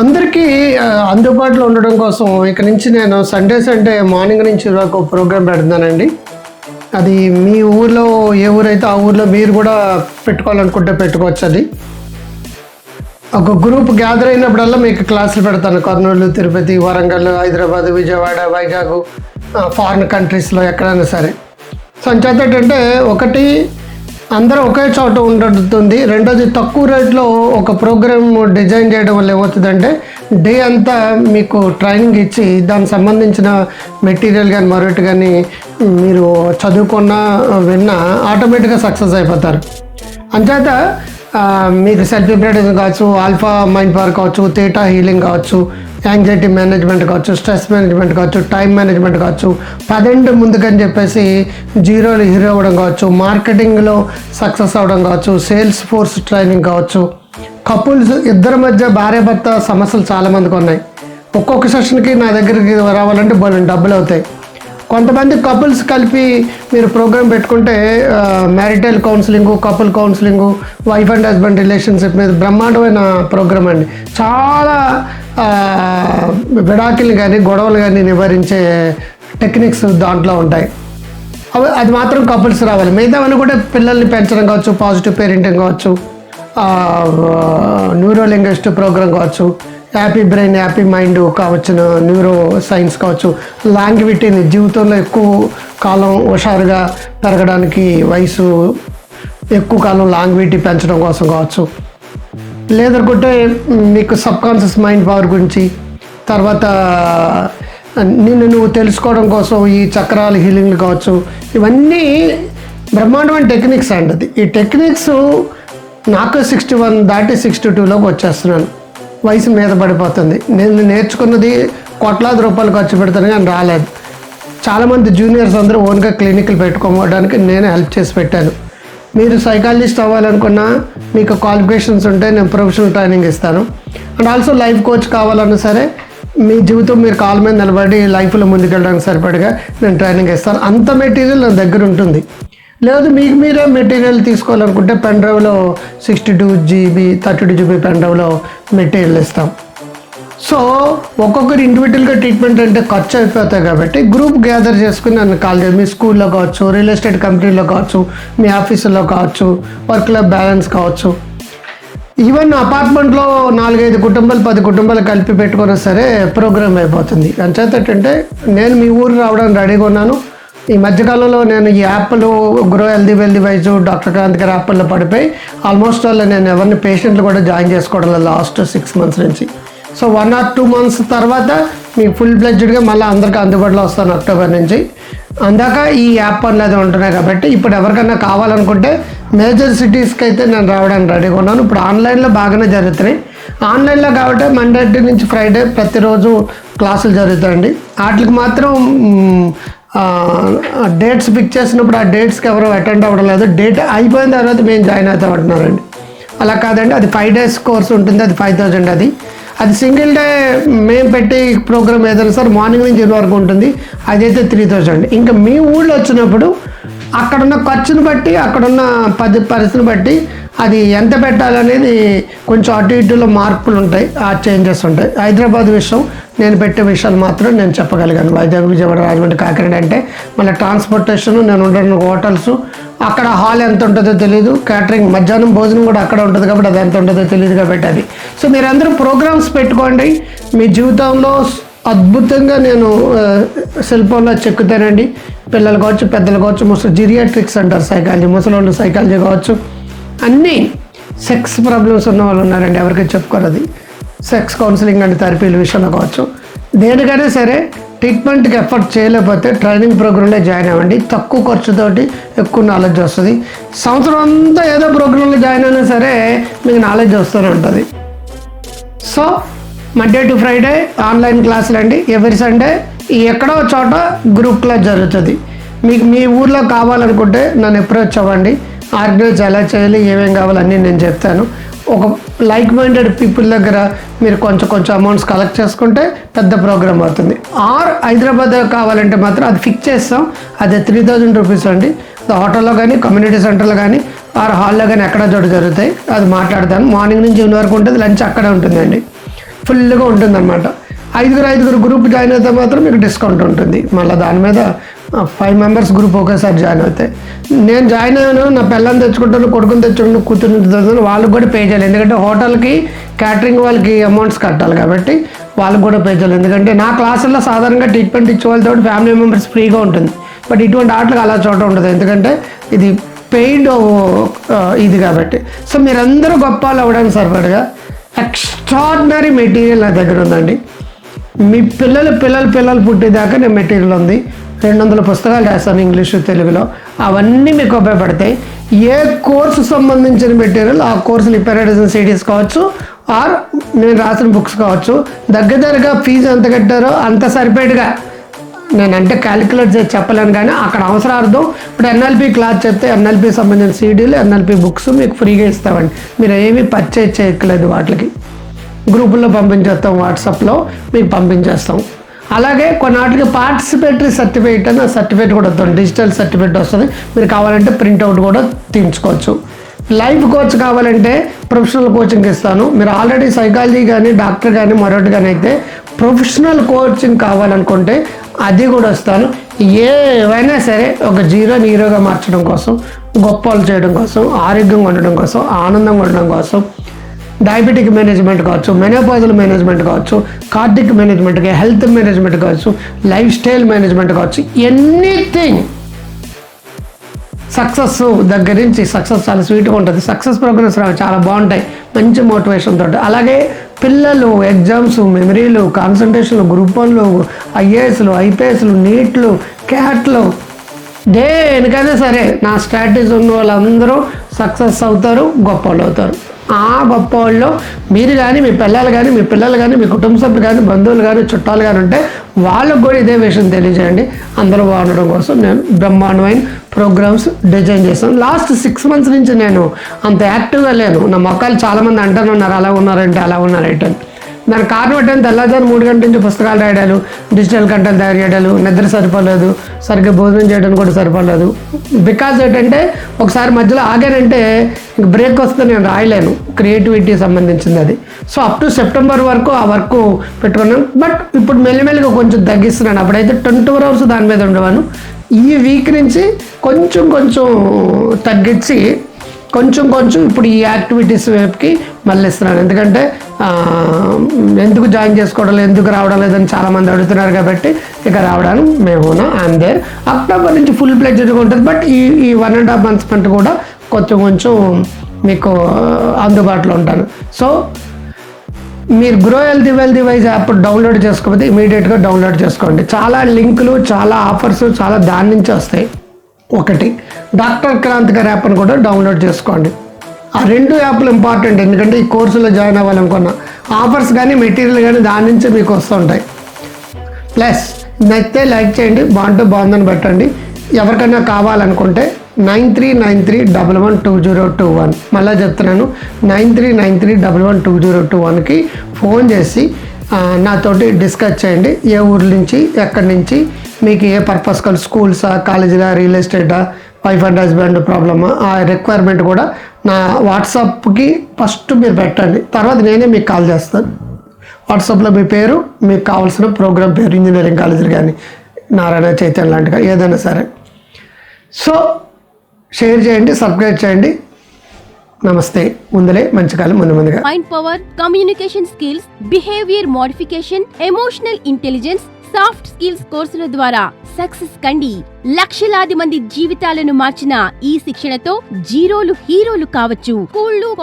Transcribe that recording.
అందరికీ అందుబాటులో ఉండడం కోసం ఇక నుంచి నేను సండే సండే మార్నింగ్ నుంచి ఒక ప్రోగ్రామ్ పెడుతున్నానండి. అది మీ ఊర్లో ఏ ఊరైతే ఆ ఊర్లో మీరు కూడా పెట్టుకోవాలనుకుంటే పెట్టుకోవచ్చు అది ఒక గ్రూప్ గ్యాదర్ అయినప్పుడల్లా మీకు క్లాసులు పెడతాను. కర్నూలు తిరుపతి వరంగల్ హైదరాబాద్ విజయవాడ వైజాగ్ ఫారిన్ కంట్రీస్లో ఎక్కడైనా సరే. సో అంచేత ఏంటంటే ఒకటి అందరూ ఒకే చోట ఉండటుంది రెండోది తక్కువ రేట్లో ఒక ప్రోగ్రామ్ డిజైన్ చేయడం వల్ల ఏమవుతుందంటే డే అంతా మీకు ట్రైనింగ్ ఇచ్చి దానికి సంబంధించిన మెటీరియల్ కానీ మరొకటి కానీ మీరు చదువుకున్న విన్నా ఆటోమేటిక్గా సక్సెస్ అయిపోతారు. అంచేత మీకు సెల్ఫ్ ఇంప్రెడెన్స్ కావచ్చు ఆల్ఫా మైండ్ పవర్ కావచ్చు తేటా హీలింగ్ కావచ్చు యాంగ్జైటీ మేనేజ్మెంట్ కావచ్చు స్ట్రెస్ మేనేజ్మెంట్ కావచ్చు టైం మేనేజ్మెంట్ కావచ్చు పదింటి ముందుకని చెప్పేసి జీరోలు హీరో అవ్వడం కావచ్చు మార్కెటింగ్లో సక్సెస్ అవ్వడం కావచ్చు సేల్స్ ఫోర్స్ ట్రైనింగ్ కావచ్చు. కపుల్స్ ఇద్దరి మధ్య భార్య భర్త సమస్యలు చాలామందికి ఉన్నాయి. ఒక్కొక్క సెషన్కి నా దగ్గరికి రావాలంటే బోలెడు డబ్బులు అవుతాయి. కొంతమంది కపుల్స్ కలిపి మీరు ప్రోగ్రామ్ పెట్టుకుంటే marital counselling couple counselling wife and husband relationship మీద బ్రహ్మాండమైన ప్రోగ్రామ్ అండి. చాలా ఆ, కానీ గొడవలు కానీ నివారించే టెక్నిక్స్ దాంట్లో ఉంటాయి. అవి అది మాత్రం కపుల్స్ రావాలి. మిగతావన్నీ కూడా పిల్లల్ని పెంచడం కావచ్చు పాజిటివ్ పేరెంటింగ్ కావచ్చు న్యూరో లింగ్విస్ట్ ప్రోగ్రామ్ కావచ్చు హ్యాపీ బ్రెయిన్ హ్యాపీ మైండ్ కావచ్చు న్యూరో సైన్స్ కావచ్చు లాంగ్విటీని జీవితంలో ఎక్కువ కాలం హుషారుగా పెరగడానికి వయసు ఎక్కువ కాలం లాంగ్విటీ పెంచడం కోసం కావచ్చు. లేదనుకుంటే మీకు సబ్కాన్షియస్ మైండ్ పవర్ గురించి తర్వాత నిన్ను నువ్వు తెలుసుకోవడం కోసం ఈ చక్రాలు హీలింగ్లు కావచ్చు ఇవన్నీ బ్రహ్మాండమైన టెక్నిక్స్ అండి ఈ టెక్నిక్స్ నాకు సిక్స్టీ వన్ దాటి సిక్స్టీ టూలోకి వచ్చేస్తున్నాను. వయసు మీద పడిపోతుంది. నేను నేర్చుకున్నది కోట్లాది రూపాయలు ఖర్చు పెడతాను కానీ రాలేదు. చాలామంది జూనియర్స్ అందరూ ఓన్గా క్లినిక్లు పెట్టుకోవడానికి నేను హెల్ప్ చేసి పెట్టాను. మీరు సైకాలజిస్ట్ అవ్వాలనుకున్నా మీకు క్వాలిఫికేషన్స్ ఉంటే నేను ప్రొఫెషనల్ ట్రైనింగ్ ఇస్తాను. అండ్ ఆల్సో లైఫ్ కోచ్ కావాలన్నా సరే మీ జీవితం మీరు కాళ్ళ మీద నిలబడి లైఫ్లో ముందుకెళ్ళడానికి సరిపడగా నేను ట్రైనింగ్ ఇస్తాను. అంత మెటీరియల్ నా దగ్గర ఉంటుంది. లేదు మీకు మీరే మెటీరియల్ తీసుకోవాలనుకుంటే పెన్ డ్రైవ్లో sixty two GB thirty two GB pen డ్రైవ్లో మెటీరియల్ ఇస్తాం. సో ఒక్కొక్కరు ఇండివిజువల్గా ట్రీట్మెంట్ అంటే ఖర్చు అయిపోతాయి కాబట్టి గ్రూప్ గ్యాదర్ చేసుకుని నన్ను కాల్ చేయండి. మీ స్కూల్లో కావచ్చు రియల్ ఎస్టేట్ కంపెనీలో కావచ్చు మీ ఆఫీసులో కావచ్చు వర్క్ లైఫ్ బ్యాలెన్స్ కావచ్చు. ఈవెన్ అపార్ట్మెంట్లో నాలుగైదు కుటుంబాలు పది కుటుంబాలు కలిపి పెట్టుకున్నా సరే ప్రోగ్రామ్ అయిపోతుంది. అంచేత ఏంటంటే నేను మీ ఊరు రావడానికి రెడీగా ఉన్నాను. ఈ మధ్యకాలంలో నేను ఈ యాప్లు grow healthy wealthy wise doctor Kranti గారి యాప్లో పడిపోయి ఆల్మోస్ట్ వాళ్ళు నేను ఎవరిని పేషెంట్లు కూడా జాయిన్ చేసుకోవడం లాస్ట్ సిక్స్ మంత్స్ నుంచి. So one or two months తర్వాత మీకు ఫుల్ ఫ్లెడ్జ్డ్గా మళ్ళీ అందరికీ అందుబాటులో వస్తాను అక్టోబర్ నుంచి. అందాక ఈ యాప్ అనేది ఉంటున్నాయి కాబట్టి ఇప్పుడు ఎవరికైనా కావాలనుకుంటే మేజర్ సిటీస్కి అయితే నేను రావడానికి రెడీగా ఉన్నాను. ఇప్పుడు ఆన్లైన్లో బాగానే జరుగుతున్నాయి. ఆన్లైన్లో కాబట్టి మండే నుంచి ఫ్రైడే ప్రతిరోజు క్లాసులు జరుగుతాయండి. వాటికి మాత్రం డేట్స్ పిక్ చేసినప్పుడు ఆ డేట్స్కి ఎవరు అటెండ్ అవ్వడం లేదు. డేట్ అయిపోయిన తర్వాత మేము జాయిన్ అవుతాం అంటున్నారండి. అలా కాదండి అది ఫైవ్ డేస్ కోర్స్ ఉంటుంది అది ఫైవ్ థౌజండ్ అది. అది సింగిల్ డే మేము పెట్టి ప్రోగ్రామ్ ఏదైనా సార్ మార్నింగ్ నుంచి వరకు ఉంటుంది అదైతే త్రీ థౌజండ్ ఇంకా మీ ఊళ్ళో వచ్చినప్పుడు అక్కడున్న ఖర్చును బట్టి అక్కడున్న పది పరిస్థితిని బట్టి అది ఎంత పెట్టాలనేది కొంచెం అటు ఇటులో మార్పులు ఉంటాయి ఆ చేంజెస్ ఉంటాయి. హైదరాబాద్ విషయం నేను పెట్టే విషయాలు మాత్రం నేను చెప్పగలిగాను. వైజాగ్ విజయవాడ రాజమండ్రి కాకినాడ అంటే మళ్ళీ ట్రాన్స్పోర్టేషన్ నేను ఉండడం హోటల్స్. అక్కడ హాల్ ఎంత ఉంటుందో తెలియదు క్యాటరింగ్ మధ్యాహ్నం భోజనం కూడా అక్కడ ఉంటుంది కాబట్టి అది ఎంత ఉంటుందో తెలియదు కాబట్టి అది సో మీరందరూ ప్రోగ్రామ్స్ పెట్టుకోండి. మీ జీవితంలో అద్భుతంగా నేను సెల్ ఫోన్లో చెక్కుతానండి పిల్లలు కావచ్చు పెద్దలు కావచ్చు ముసలి జిరియాట్రిక్స్ అంటారు సైకాలజీ ముసలోళ్ళు సైకాలజీ కావచ్చు. అన్నీ సెక్స్ ప్రాబ్లమ్స్ ఉన్న వాళ్ళు ఉన్నారండి ఎవరికి చెప్పుకోరది సెక్స్ కౌన్సిలింగ్ అండ్ థెరపీల విషయంలో కావచ్చు. దేనికైనా సరే ట్రీట్మెంట్కి ఎఫర్ట్ చేయలేకపోతే ట్రైనింగ్ ప్రోగ్రాంలో జాయిన్ అవ్వండి. తక్కువ ఖర్చుతోటి ఎక్కువ నాలెడ్జ్ వస్తుంది. సంవత్సరం అంతా ఏదో ప్రోగ్రాంలో జాయిన్ అయినా సరే మీకు నాలెడ్జ్ వస్తూనే ఉంటుంది. So Monday to Friday online క్లాసులు అండి. ఎవరి సండే ఎక్కడో చోట గ్రూప్ క్లాస్ జరుగుతుంది. మీకు మీ ఊర్లో కావాలనుకుంటే నన్ను అప్రోచ్ అవ్వండి ఆర్గనైజ్ ఎలా చేయాలి ఏమేం కావాలన్నీ నేను చెప్తాను. ఒక లైక్ మైండెడ్ పీపుల్ దగ్గర మీరు కొంచెం కొంచెం అమౌంట్స్ కలెక్ట్ చేసుకుంటే పెద్ద ప్రోగ్రామ్ అవుతుంది. ఆర్ హైదరాబాద్ కావాలంటే మాత్రం అది ఫిక్స్ చేస్తాం. అది త్రీ థౌజండ్ రూపీస్ అండి. హోటల్లో కానీ కమ్యూనిటీ సెంటర్లో కానీ ఆర్ హాల్లో కానీ ఎక్కడ చోట జరుగుతాయి. అది మాట్లాడతాను. మార్నింగ్ నుంచి ఈవినింగ్ వరకు ఉంటుంది లంచ్ అక్కడే ఉంటుందండి. ఫుల్గా ఉంటుంది అనమాట ఐదుగురు ఐదుగురు గ్రూప్ జాయిన్ అయితే మాత్రం మీకు డిస్కౌంట్ ఉంటుంది. మళ్ళీ దాని మీద ఫైవ్ మెంబర్స్ గ్రూప్ ఒకేసారి జాయిన్ అవుతాయి. నేను జాయిన్ అయ్యాను నా పిల్లల్ని తెచ్చుకుంటాను కొడుకుని తెచ్చుకుంటాను కూతురు తెచ్చుకుంటాను వాళ్ళకి కూడా పే చేయాలి. ఎందుకంటే హోటల్కి క్యాటరింగ్ వాళ్ళకి అమౌంట్స్ కట్టాలి కాబట్టి వాళ్ళకి కూడా పే చేయాలి. ఎందుకంటే నా క్లాసుల్లో సాధారణంగా ట్రీట్మెంట్ ఇచ్చే వాళ్ళతో ఫ్యామిలీ మెంబర్స్ ఫ్రీగా ఉంటుంది. బట్ ఇటువంటి ఆటలకు అలా చోట ఉంటుంది ఎందుకంటే ఇది పెయిడ్ ఇది కాబట్టి. సో మీరందరూ గొప్ప వాళ్ళు అవ్వడానికి సరిపడగా ఎక్స్ట్రాడినరీ మెటీరియల్ నా దగ్గర ఉందండి. మీ పిల్లలు పిల్లలు పిల్లలు పుట్టేదాకా నేను మెటీరియల్ ఉంది. రెండు వందల పుస్తకాలు రాస్తాను ఇంగ్లీషు తెలుగులో. అవన్నీ మీకు ఉపయోగపడతాయి. ఏ కోర్సు సంబంధించిన మెటీరియల్ ఆ కోర్సులు ఇప్పరేషన్ సిటీస్ కావచ్చు ఆర్ నేను రాసిన బుక్స్ కావచ్చు దగ్గర దగ్గరగా ఫీజు ఎంత కట్టారో అంత సరిపేటుగా నేను అంటే క్యాలిక్యులేట్ చేసి చెప్పలేను కానీ అక్కడ అవసరార్థం ఇప్పుడు ఎన్ఎల్పి క్లాస్ చెప్తే ఎన్ఎల్పి సంబంధించిన సీడీలు ఎన్ఎల్పి బుక్స్ మీకు ఫ్రీగా ఇస్తామండి. మీరు ఏమీ పర్చేజ్ చేయట్లేదు వాటికి. గ్రూపుల్లో పంపించేస్తాం వాట్సాప్లో మీకు పంపించేస్తాం. అలాగే కొన్నాటికి పార్టిసిపేటరీ సర్టిఫికేట్ అని సర్టిఫికేట్ కూడా వస్తుంది. డిజిటల్ సర్టిఫికేట్ వస్తుంది. మీరు కావాలంటే ప్రింట్అవుట్ కూడా తీయించుకోవచ్చు. లైఫ్ కోచ్ కావాలంటే ప్రొఫెషనల్ కోచింగ్ ఇస్తాను. మీరు ఆల్రెడీ సైకాలజీ కానీ డాక్టర్ కానీ మరొకటి కానీ అయితే ప్రొఫెషనల్ కోచింగ్ కావాలనుకుంటే అది కూడా వస్తాను. ఏవైనా సరే ఒక జీరో హీరోగా మార్చడం కోసం గొప్పలు చేయడం కోసం ఆరోగ్యంగా ఉండడం కోసం ఆనందంగా ఉండడం కోసం డయాబెటిక్ మేనేజ్మెంట్ కావచ్చు మెనోపాజల్ మేనేజ్మెంట్ కావచ్చు కార్డిక్ మేనేజ్మెంట్ హెల్త్ మేనేజ్మెంట్ కావచ్చు లైఫ్ స్టైల్ మేనేజ్మెంట్ కావచ్చు ఎనీథింగ్ సక్సెస్ దగ్గర నుంచి సక్సెస్ చాలా స్వీట్గా ఉంటుంది. సక్సెస్ ప్రోగ్రెస్ రావు చాలా బాగుంటాయి. మంచి మోటివేషన్ తోటి. అలాగే పిల్లలు ఎగ్జామ్స్ మెమరీలు కాన్సన్ట్రేషన్లు గ్రూప్ వన్లు ఐఏఎస్లు ఐపీఎస్లు నీట్లు క్యాట్లు. దేనికైనా సరే నా స్ట్రాటజీ ఉన్న వాళ్ళందరూ సక్సెస్ అవుతారు గొప్ప వాళ్ళు అవుతారు. ఆ గొప్ప వాళ్ళు మీరు కానీ మీ పిల్లలు కానీ మీ పిల్లలు కానీ మీ కుటుంబ సభ్యులు కానీ బంధువులు కానీ చుట్టాలు కానీ ఉంటే వాళ్ళకు కూడా ఇదే విషయం తెలియజేయండి. అందరూ బాగుండడం కోసం నేను బ్రహ్మాండమైన ప్రోగ్రామ్స్ డిజైన్ చేశాను లాస్ట్ సిక్స్ మంత్స్ నుంచి నేను అంత యాక్టివ్గా లేను. నా మొక్కలు చాలామంది అంటానే ఉన్నారు అలా ఉన్నారంటే అలా ఉన్నారంటే. అని. దానికి కారణం ఏంటంటే తెల్లదారు మూడు గంటల నుంచి పుస్తకాలు రాయడాలు డిజిటల్ కంటెంట్ తయారు చేయడాలు నిద్ర సరిపోలేదు సరిగ్గా భోజనం చేయడం కూడా సరిపోలేదు. బికాజ్ ఏంటంటే ఒకసారి మధ్యలో ఆగానంటే ఇంక బ్రేక్ వస్తే నేను రాయలేను. క్రియేటివిటీ సంబంధించింది అది. సో అప్ టు సెప్టెంబర్ వరకు ఆ వర్క్ పెట్టుకున్నాను. బట్ ఇప్పుడు మెల్లిమెల్లిగా కొంచెం తగ్గిస్తున్నాను. అప్పుడైతే ట్వంటీ ఫోర్ అవర్స్ దాని మీద ఉండేవాను ఈ వీక్ నుంచి కొంచెం కొంచెం తగ్గించి కొంచెం కొంచెం ఇప్పుడు ఈ యాక్టివిటీస్ వైపుకి మళ్ళిస్తున్నాను ఎందుకంటే ఎందుకు జాయిన్ చేసుకోవడం లేదు ఎందుకు రావడం లేదని చాలామంది అడుగుతున్నారు కాబట్టి ఇక రావడానికి మేము ఐఎమ్ దేర్ అక్టోబర్ నుంచి ఫుల్ ప్లెడ్జ్గా ఉంటుంది. బట్ ఈ ఈ వన్ అండ్ హాఫ్ మంత్స్ కంటే కూడా కొంచెం కొంచెం మీకు అందుబాటులో ఉంటాను. సో మీరు grow healthy wealthy wise app download చేసుకోకపోతే ఇమీడియట్గా డౌన్లోడ్ చేసుకోండి. చాలా లింకులు చాలా ఆఫర్స్ చాలా దాని నుంచి వస్తాయి. ఒకటి డాక్టర్ క్రాంత్ గారి యాప్ని కూడా డౌన్లోడ్ చేసుకోండి. ఆ రెండు యాప్లు ఇంపార్టెంట్ ఎందుకంటే ఈ కోర్సులో జాయిన్ అవ్వాలనుకున్న ఆఫర్స్ కానీ మెటీరియల్ కానీ దాని నుంచి మీకు వస్తుంటాయి ప్లస్ నచ్చితే లైక్ చేయండి బాగుంటే బాగుందని పెట్టండి. ఎవరికైనా కావాలనుకుంటే nine three nine three double one two zero two one. మళ్ళీ చెప్తున్నాను nine three nine three double one two zero two వన్కి ఫోన్ చేసి నాతోటి డిస్కస్ చేయండి. ఏ ఊరు నుంచి ఎక్కడి నుంచి మీకు ఏ పర్పస్ కాల్ స్కూల్సా కాలేజీలా రియల్ ఎస్టేటా వైఫ్ అండ్ హస్బెండ్ ప్రాబ్లమా ఆ రిక్వైర్మెంట్ కూడా నా వాట్సాప్కి ఫస్ట్ మీరు పెట్టండి. తర్వాత నేనే మీకు కాల్ చేస్తాను. వాట్సాప్లో మీ పేరు మీకు కావాల్సిన ప్రోగ్రామ్ పేరు ఇంజనీరింగ్ కాలేజీలు కానీ నారాయణ చైతన్య లాంటిగా ఏదైనా సరే. సో షేర్ చేయండి సబ్స్క్రైబ్ చేయండి. నమస్తే. ముందలే మంచి కాలం ముందు ముందుగా. Mind power communication skills behaviour modification emotional intelligence soft skills కోర్సుల ద్వారా సక్సెస్ కండి. లక్షలాది మంది జీవితాలను మార్చిన ఈ శిక్షణతో జీరోలు హీరోలు కావచ్చు. స్కూళ్ళు